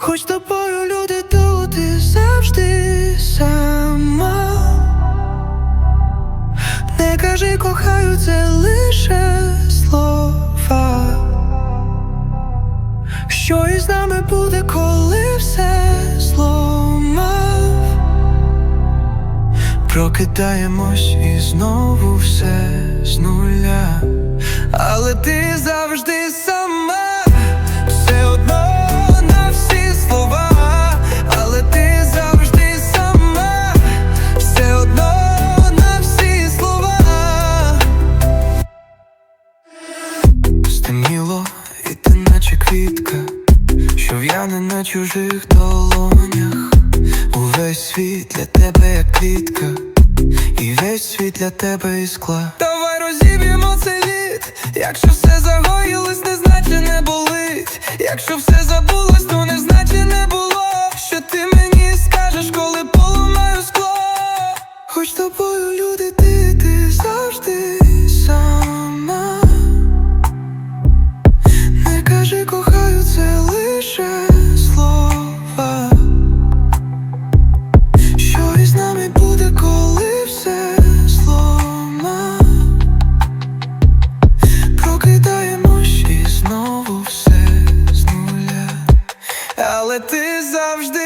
Хоч тобою люди тут і завжди сама. Не кажи кохаю, це лише слова. Що із нами буде, коли все зломав? Прокидаємось і знову все з нуля. Але ти чужих долонях. Увесь світ для тебе як квітка, і весь світ для тебе і скла. Давай розіб'ємо цей лід, якщо все загоїлось, не значить не болить. Якщо все забулось, Але ти завжди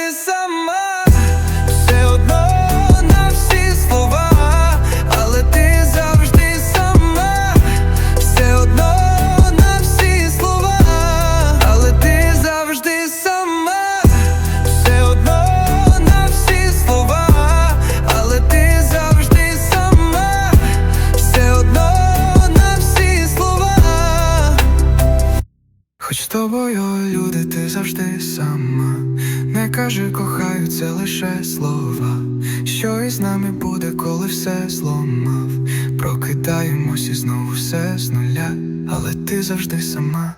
Хоч з тобою, люди, ти завжди сама. Не кажи кохаю, це лише слова. Що із нами буде, коли все зломав? Прокидаємось і знову все з нуля, але ти завжди сама.